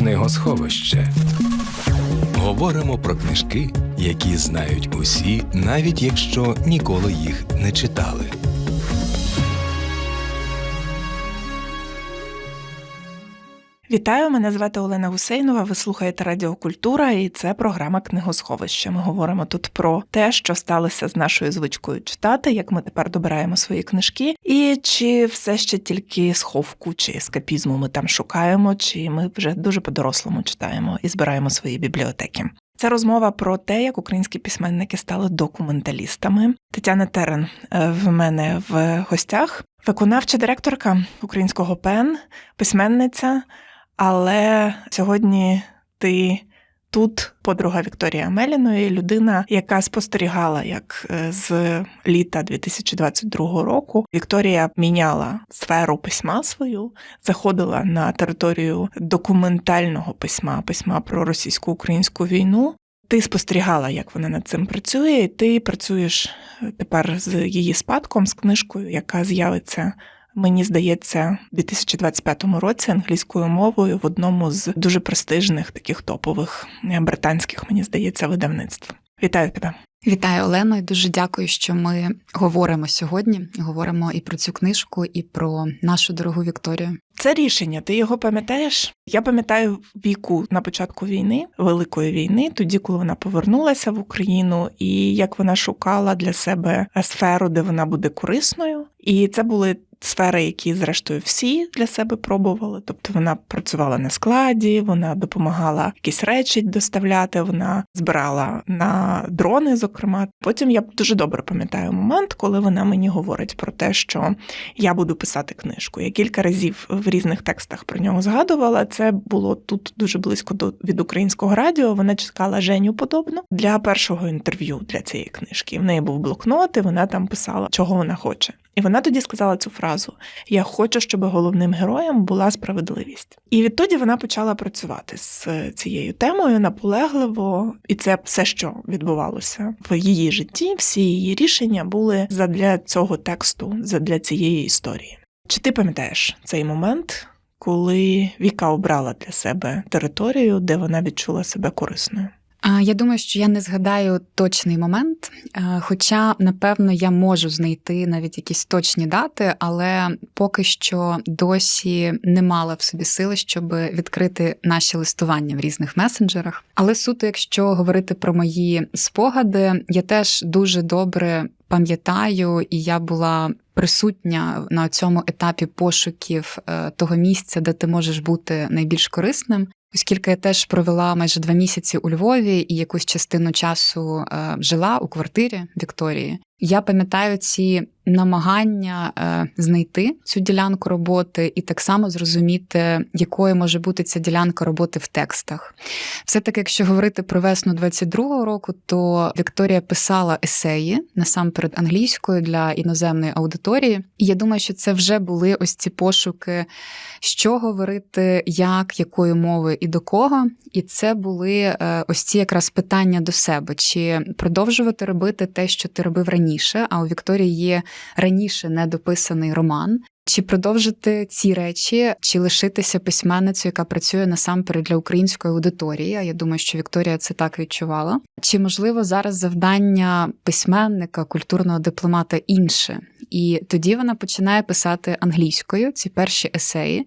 Книгосховище. Говоримо про книжки, які знають усі, навіть якщо ніколи їх не читали. Вітаю, мене звати Олена Гусейнова. Ви слухаєте Радіо Культура, і це програма Книгосховище. Ми говоримо тут про те, що сталося з нашою звичкою читати, як ми тепер добираємо свої книжки, і чи все ще тільки сховку чи ескапізму ми там шукаємо, чи ми вже дуже по-дорослому читаємо і збираємо свої бібліотеки. Це розмова про те, як українські письменники стали документалістами. Тетяна Терен е, в мене в гостях, виконавча директорка українського ПЕН, письменниця. Але сьогодні ти тут подруга Вікторія Меліної, людина, яка спостерігала, як е, з літа 2022 року Вікторія міняла сферу письма свою, заходила на територію документального письма, письма про російсько-українську війну. Ти спостерігала, як вона над цим працює, і ти працюєш е, тепер з її спадком, з книжкою, яка з'явиться мені здається, в 2025 році англійською мовою в одному з дуже престижних таких топових е, британських, мені здається, видавництв. Вітаю тебе. Вітаю Олено, і дуже дякую, що ми говоримо сьогодні. Говоримо і про цю книжку, і про нашу дорогу Вікторію. Це рішення. Ти його пам'ятаєш? Я пам'ятаю віку на початку війни, великої війни, тоді, коли вона повернулася в Україну, і як вона шукала для себе сферу, де вона буде корисною. І це були сфери, які, зрештою, всі для себе пробували. Тобто вона працювала на складі, вона допомагала якісь речі доставляти, вона збирала на дрони, зокрема. Потім я дуже добре пам'ятаю момент, коли вона мені говорить про те, що я буду писати книжку. Я кілька разів в різних текстах про нього згадувала. Це було тут дуже близько до від українського радіо. Вона чекала Женю подобно для першого інтерв'ю для цієї книжки. В неї був блокнот, і вона там писала, чого вона хоче. І вона тоді сказала цю фразу: Я хочу, щоб головним героєм була справедливість. І відтоді вона почала працювати з цією темою наполегливо, і це все, що відбувалося в її житті. Всі її рішення були задля цього тексту, задля цієї історії. Чи ти пам'ятаєш цей момент, коли Віка обрала для себе територію, де вона відчула себе корисною? Я думаю, що я не згадаю точний момент, хоча, напевно, я можу знайти навіть якісь точні дати, але поки що досі не мала в собі сили, щоб відкрити наші листування в різних месенджерах. Але суто, якщо говорити про мої спогади, я теж дуже добре пам'ятаю, і я була присутня на цьому етапі пошуків е, того місця, де ти можеш бути найбільш корисним. Оскільки я теж провела майже два місяці у Львові і якусь частину часу е, жила у квартирі Вікторії, я пам'ятаю ці намагання е, знайти цю ділянку роботи і так само зрозуміти, якою може бути ця ділянка роботи в текстах. Все-таки, якщо говорити про весну 22-го року, то Вікторія писала есеї насамперед англійською для іноземної аудиторії. І я думаю, що це вже були ось ці пошуки, що говорити, як, якою мовою і до кого. І це були е, ось ці якраз питання до себе: чи продовжувати робити те, що ти робив раніше, а у Вікторії є раніше недописаний роман. Чи продовжити ці речі, чи лишитися письменницею, яка працює насамперед для української аудиторії? А я думаю, що Вікторія це так відчувала. Чи можливо зараз завдання письменника, культурного дипломата інше? І тоді вона починає писати англійською ці перші есеї,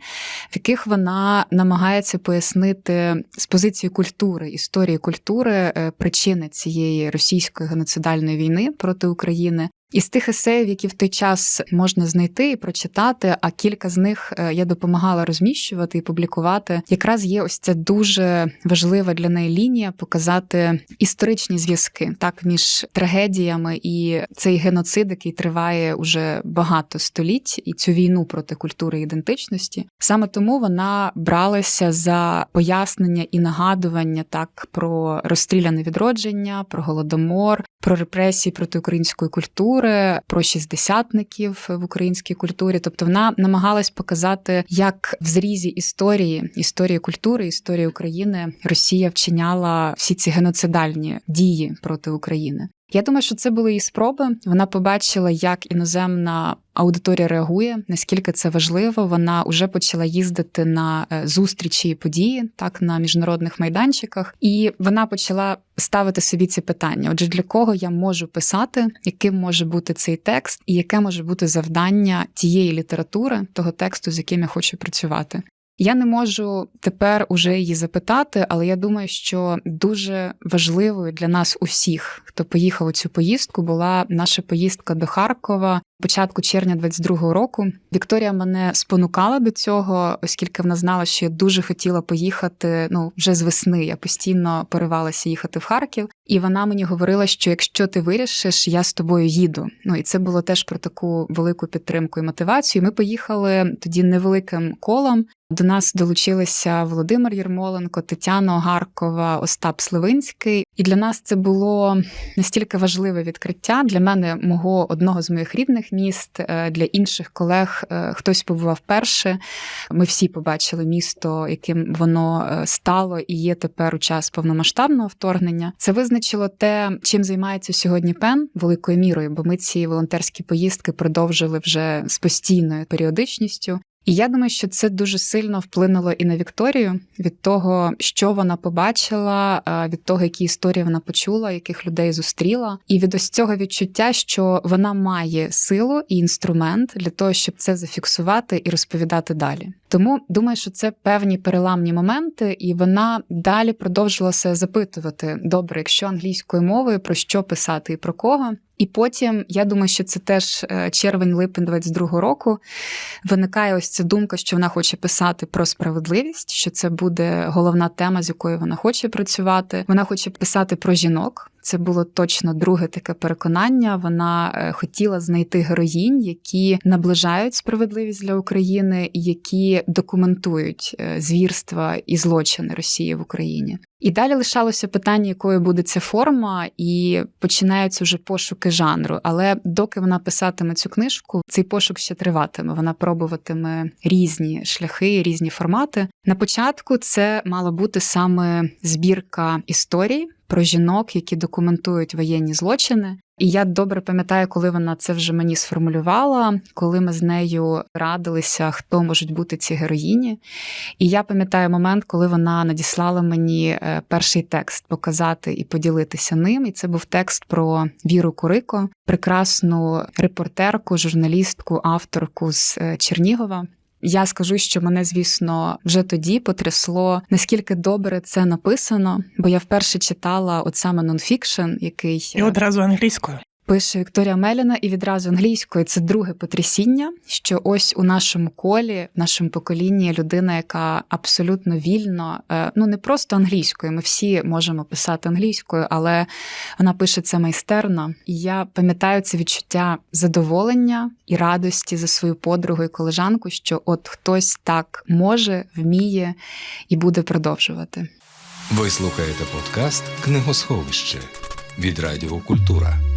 в яких вона намагається пояснити з позиції культури, історії культури е, причини цієї російської геноцидальної війни проти України. Із тих есеїв, які в той час можна знайти і прочитати, а кілька з них е, я допомагала розміщувати і публікувати. Якраз є ось ця дуже важлива для неї лінія показати історичні зв'язки так між трагедіями і цей геноцид, який триває уже багато століть, і цю війну проти культури і ідентичності. Саме тому вона бралася за пояснення і нагадування так про розстріляне відродження, про голодомор, про репресії проти української культури, про шістдесятників в українській культурі. Тобто вона намагалась показати, як в зрізі історії, історії культури, історії України Росія вчиняла всі ці геноцидальні дії проти України. Я думаю, що це були її спроби. Вона побачила, як іноземна аудиторія реагує, наскільки це важливо. Вона вже почала їздити на е, зустрічі і події, так на міжнародних майданчиках, і вона почала ставити собі ці питання. Отже, для кого я можу писати, яким може бути цей текст, і яке може бути завдання тієї літератури, того тексту, з яким я хочу працювати. Я не можу тепер уже її запитати, але я думаю, що дуже важливою для нас усіх, хто поїхав у цю поїздку, була наша поїздка до Харкова початку червня 22-го року. Вікторія мене спонукала до цього, оскільки вона знала, що я дуже хотіла поїхати. Ну вже з весни я постійно поривалася їхати в Харків, і вона мені говорила, що якщо ти вирішиш, я з тобою їду. Ну і це було теж про таку велику підтримку і мотивацію. Ми поїхали тоді невеликим колом. До нас долучилися Володимир Єрмоленко, Тетяна Огаркова, Остап Сливинський. І для нас це було настільки важливе відкриття для мене, мого одного з моїх рідних міст, е, для інших колег. е, Хтось побував перше. Ми всі побачили місто, яким воно е, стало і є тепер у час повномасштабного вторгнення. Це визначило те, чим займається сьогодні пен великою мірою, бо ми ці волонтерські поїздки продовжили вже з постійною періодичністю. І я думаю, що це дуже сильно вплинуло і на Вікторію від того, що вона побачила, е, від того, які історії вона почула, яких людей зустріла, і від ось цього відчуття, що вона має силу і інструмент для того, щоб це зафіксувати і розповідати далі. Тому думаю, що це певні переламні моменти, і вона далі продовжувала себе запитувати: добре, якщо англійською мовою про що писати і про кого. І потім я думаю, що це теж е, червень-липень 22-го року. Виникає ось ця думка, що вона хоче писати про справедливість, що це буде головна тема, з якою вона хоче працювати. Вона хоче писати про жінок. Це було точно друге таке переконання. Вона е, хотіла знайти героїнь, які наближають справедливість для України які документують е, звірства і злочини Росії в Україні. І далі лишалося питання, якою буде ця форма, і починаються вже пошуки жанру. Але доки вона писатиме цю книжку, цей пошук ще триватиме. Вона пробуватиме різні шляхи, різні формати. На початку це мала бути саме збірка історій про жінок, які документують воєнні злочини. І я добре пам'ятаю, коли вона це вже мені сформулювала, коли ми з нею радилися, хто можуть бути ці героїні. І я пам'ятаю момент, коли вона надіслала мені е, перший текст показати і поділитися ним. І це був текст про Віру Курико, прекрасну репортерку, журналістку, авторку з е, Чернігова. Я скажу, що мене, звісно, вже тоді потрясло, наскільки добре це написано, бо я вперше читала от саме нонфікшн, який І одразу англійською. Пише Вікторія Меліна і відразу англійською. Це друге потрясіння, що ось у нашому колі, в нашому поколінні людина, яка абсолютно вільно, е, ну не просто англійською. Ми всі можемо писати англійською, але вона пише це майстерно. І я пам'ятаю це відчуття задоволення і радості за свою подругу і колежанку, що от хтось так може, вміє і буде продовжувати. Ви слухаєте подкаст Книгосховище від Радіо Культура.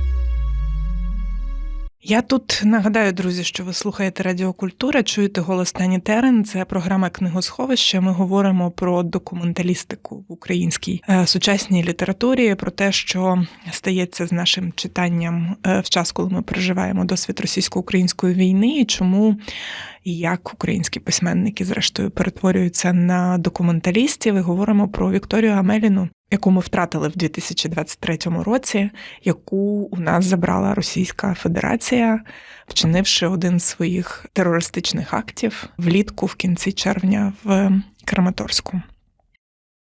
Я тут нагадаю, друзі, що ви слухаєте Радіокультура, чуєте голос Тані Терен. Це програма книгосховище. Ми говоримо про документалістику в українській е, сучасній літературі, про те, що стається з нашим читанням е, в час, коли ми переживаємо досвід російсько-української війни, і чому і як українські письменники, зрештою, перетворюються на документалістів. І говоримо про Вікторію Амеліну, яку ми втратили в 2023 році, яку у нас забрала Російська Федерація, вчинивши один з своїх терористичних актів влітку в кінці червня в Краматорську.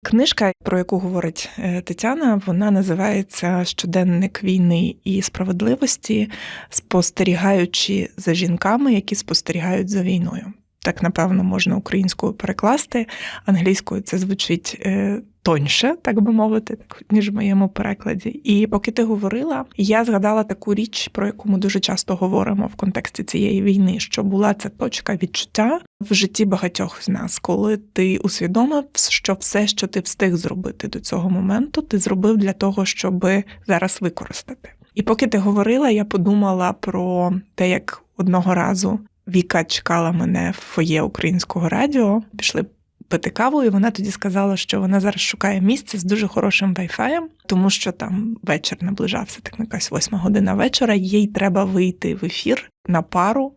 Книжка, про яку говорить е, Тетяна, вона називається Щоденник війни і справедливості, спостерігаючи за жінками, які спостерігають за війною. Так, напевно, можна українською перекласти. Англійською це звучить е, тоньше, так би мовити, так, ніж в моєму перекладі. І поки ти говорила, я згадала таку річ, про яку ми дуже часто говоримо в контексті цієї війни, що була ця точка відчуття в житті багатьох з нас, коли ти усвідомив, що все, що ти встиг зробити до цього моменту, ти зробив для того, щоб зараз використати. І поки ти говорила, я подумала про те, як одного разу Віка чекала мене в фоє українського радіо. Пішли пити каву, і вона тоді сказала, що вона зараз шукає місце з дуже хорошим вайфаєм, тому що там вечір наближався, так якась восьма година вечора. Їй треба вийти в ефір на пару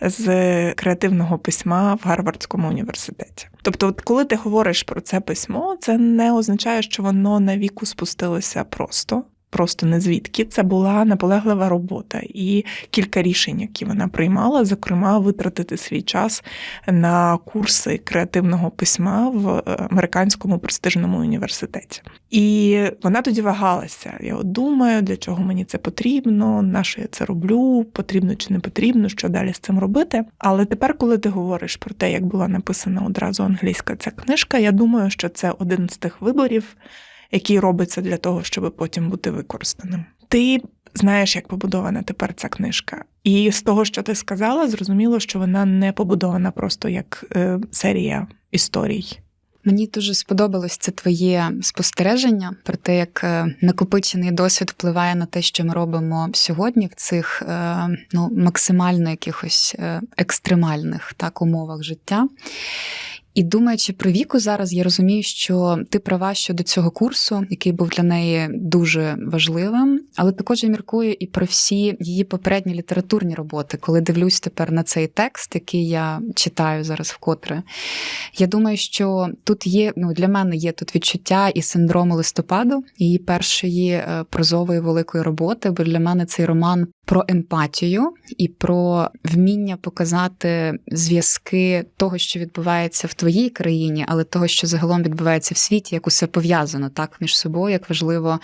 з креативного письма в Гарвардському університеті. Тобто, от коли ти говориш про це письмо, це не означає, що воно на віку спустилося просто. Просто не звідки це була наполеглива робота і кілька рішень, які вона приймала, зокрема, витратити свій час на курси креативного письма в е, американському престижному університеті. І вона тоді вагалася. Я от думаю, для чого мені це потрібно, на що я це роблю, потрібно чи не потрібно, що далі з цим робити. Але тепер, коли ти говориш про те, як була написана одразу англійська ця книжка, я думаю, що це один з тих виборів, який робиться для того, щоб потім бути використаним. Ти знаєш, як побудована тепер ця книжка. І з того, що ти сказала, зрозуміло, що вона не побудована просто як е, серія історій. Мені дуже сподобалось це твоє спостереження про те, як е, накопичений досвід впливає на те, що ми робимо сьогодні в цих е, ну, максимально якихось е, екстремальних так, умовах життя. І думаючи про віку зараз, я розумію, що ти права щодо цього курсу, який був для неї дуже важливим, але також я міркую і про всі її попередні літературні роботи, коли дивлюсь тепер на цей текст, який я читаю зараз вкотре. Я думаю, що тут є ну для мене є тут відчуття і синдрому листопаду, її першої е, прозової великої роботи, бо для мене цей роман про емпатію і про вміння показати зв'язки того, що відбувається в твоїй країні, але того, що загалом відбувається в світі, як усе пов'язано так між собою, як важливо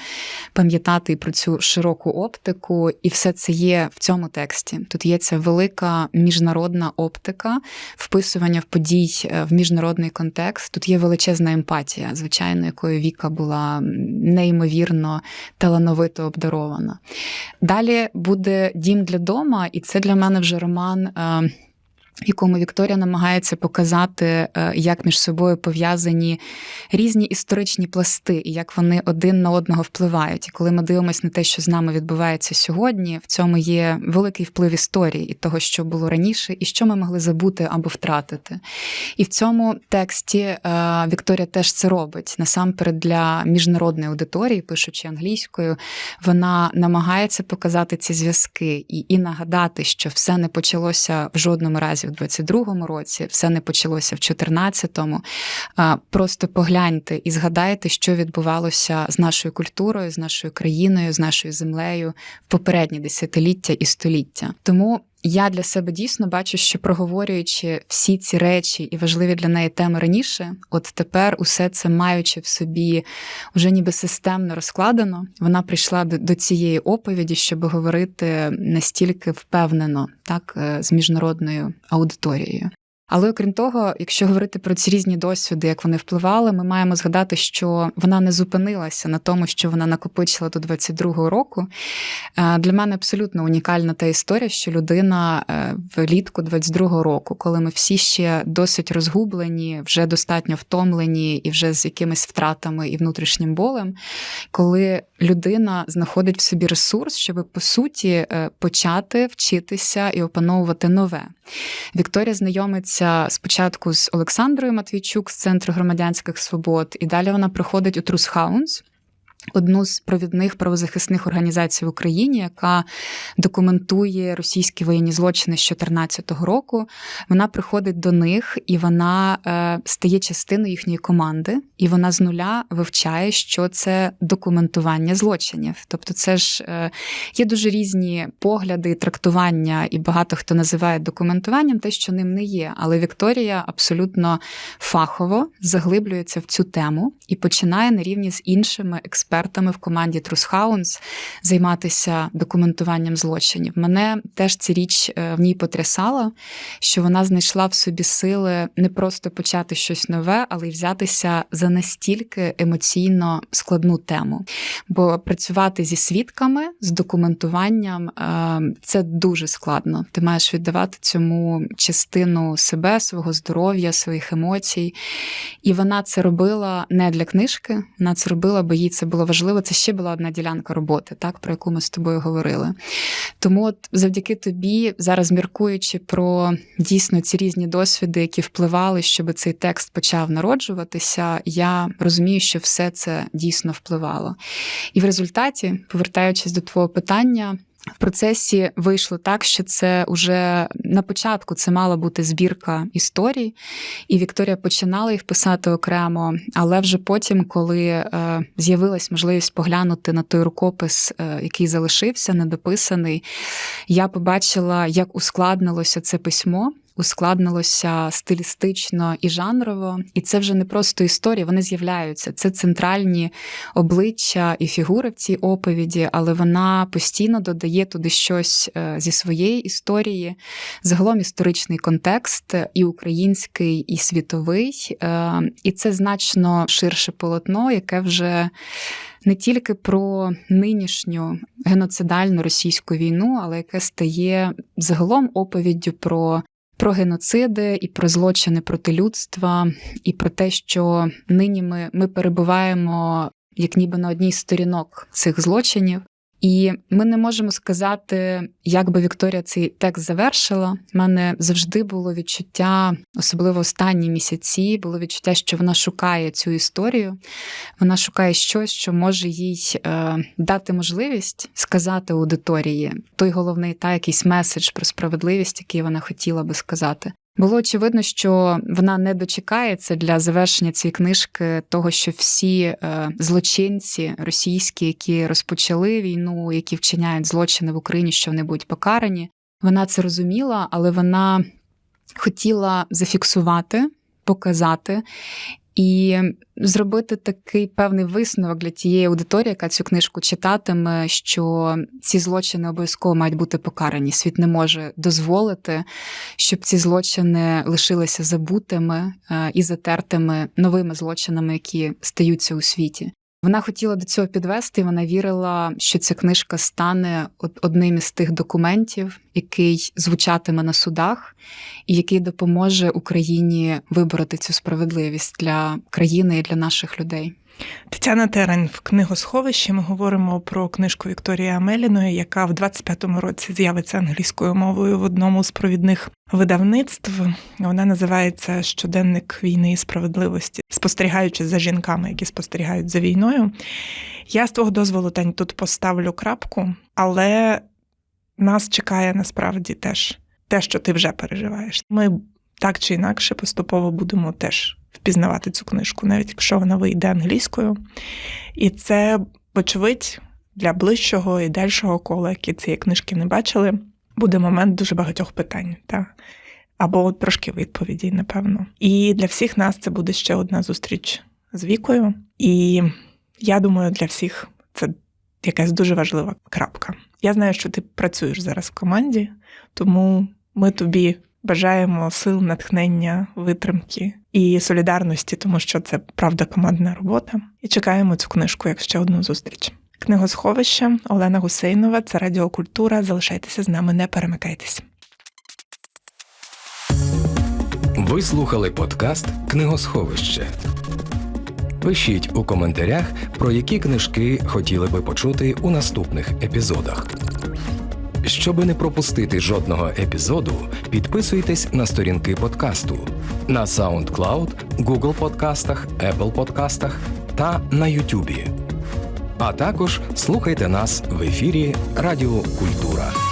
пам'ятати про цю широку оптику, і все це є в цьому тексті. Тут є ця велика міжнародна оптика, вписування в подій е, в міжнародний контекст. Тут є величезна емпатія, звичайно, якою Віка була неймовірно талановито обдарована. Далі буде дім для дома, і це для мене вже роман. Якому Вікторія намагається показати, е, як між собою пов'язані різні історичні пласти, і як вони один на одного впливають. І коли ми дивимося на те, що з нами відбувається сьогодні, в цьому є великий вплив історії і того, що було раніше, і що ми могли забути або втратити. І в цьому тексті е, Вікторія теж це робить насамперед для міжнародної аудиторії, пишучи англійською, вона намагається показати ці зв'язки і, і нагадати, що все не почалося в жодному разі в 22-му році, все не почалося в 14-му. Просто погляньте і згадайте, що відбувалося з нашою культурою, з нашою країною, з нашою землею в попередні десятиліття і століття. Тому. Я для себе дійсно бачу, що проговорюючи всі ці речі і важливі для неї теми раніше, от тепер усе це маючи в собі вже ніби системно розкладено, вона прийшла до, цієї оповіді, щоб говорити настільки впевнено, так е, з міжнародною аудиторією. Але окрім того, якщо говорити про ці різні досвіди, як вони впливали, ми маємо згадати, що вона не зупинилася на тому, що вона накопичила до 22-го року. Е, Для мене абсолютно унікальна та історія, що людина е, влітку 22-го року, коли ми всі ще досить розгублені, вже достатньо втомлені і вже з якимись втратами і внутрішнім болем, коли людина знаходить в собі ресурс, щоб по суті е, почати вчитися і опановувати нове. Вікторія знайомиться спочатку з Олександрою Матвійчук з Центру громадянських свобод, і далі вона приходить у Трус Хаунс. Одну з провідних правозахисних організацій в Україні, яка документує російські воєнні злочини з 2014 року. Вона приходить до них і вона е, стає частиною їхньої команди, і вона з нуля вивчає, що це документування злочинів. Тобто, це ж е, є дуже різні погляди, трактування, і багато хто називає документуванням те, що ним не є. Але Вікторія абсолютно фахово заглиблюється в цю тему і починає на рівні з іншими експертами в команді Трусхаунс займатися документуванням злочинів. Мене теж ця річ е, в ній потрясала, що вона знайшла в собі сили не просто почати щось нове, але й взятися за настільки емоційно складну тему. Бо працювати зі свідками, з документуванням е, це дуже складно. Ти маєш віддавати цьому частину себе, свого здоров'я, своїх емоцій. І вона це робила не для книжки, вона це робила, бо їй це було було важливо, це ще була одна ділянка роботи, так про яку ми з тобою говорили. Тому, от завдяки тобі, зараз міркуючи про дійсно ці різні досвіди, які впливали, щоб цей текст почав народжуватися, я розумію, що все це дійсно впливало. І в результаті, повертаючись до твого питання. В процесі вийшло так, що це вже на початку це мала бути збірка історій, і Вікторія починала їх писати окремо. Але вже потім, коли е, з'явилась можливість поглянути на той рукопис, е, який залишився, недописаний, я побачила, як ускладнилося це письмо. Ускладнилося стилістично і жанрово, і це вже не просто історії, вони з'являються. Це центральні обличчя і фігури в цій оповіді, але вона постійно додає туди щось е, зі своєї історії, загалом історичний контекст, і український, і світовий. Е, І це значно ширше полотно, яке вже. Не тільки про нинішню геноцидальну російську війну, але яке стає загалом оповіддю про про геноциди і про злочини проти людства, і про те, що нині ми, ми перебуваємо як ніби на одній з сторінок цих злочинів. І ми не можемо сказати, як би Вікторія цей текст завершила. У мене завжди було відчуття, особливо останні місяці, було відчуття, що вона шукає цю історію, вона шукає щось, що може їй е, дати можливість сказати аудиторії той головний та якийсь меседж про справедливість, який вона хотіла би сказати. Було очевидно, що вона не дочекається для завершення цієї книжки того, що всі е, злочинці російські, які розпочали війну, які вчиняють злочини в Україні, що вони будуть покарані. Вона це розуміла, але вона хотіла зафіксувати, показати і зробити такий певний висновок для тієї аудиторії, яка цю книжку читатиме, що ці злочини обов'язково мають бути покарані. Світ не може дозволити, щоб ці злочини лишилися забутими е, і затертими новими злочинами, які стаються у світі. Вона хотіла до цього підвести. Вона вірила, що ця книжка стане одним із тих документів, який звучатиме на судах, і який допоможе Україні вибороти цю справедливість для країни і для наших людей. Тетяна Терен в книгосховищі ми говоримо про книжку Вікторії Амеліної, яка в 25-му році з'явиться англійською мовою в одному з провідних видавництв. Вона називається Щоденник війни і справедливості, спостерігаючи за жінками, які спостерігають за війною. Я з твого дозволу Тань, тут поставлю крапку, але нас чекає насправді теж те, що ти вже переживаєш. Ми так чи інакше поступово будемо теж впізнавати цю книжку, навіть якщо вона вийде англійською. І це, вочевидь, для ближчого і дальшого кола, які цієї книжки не бачили, буде момент дуже багатьох питань. Та? Або трошки відповідей, напевно. І для всіх нас це буде ще одна зустріч з вікою. І я думаю, для всіх це якась дуже важлива крапка. Я знаю, що ти працюєш зараз в команді, тому ми тобі бажаємо сил, натхнення, витримки і солідарності, тому що це правда командна робота. І чекаємо цю книжку як ще одну зустріч. Книгосховище Олена Гусейнова, це Радіокультура. Залишайтеся з нами, не перемикайтесь. Ви слухали подкаст Книгосховище. Пишіть у коментарях, про які книжки хотіли би почути у наступних епізодах. Щоби не пропустити жодного епізоду, підписуйтесь на сторінки подкасту на SoundCloud, Google Подкастах, Apple Подкастах та на YouTube. А також слухайте нас в ефірі Радіо Культура.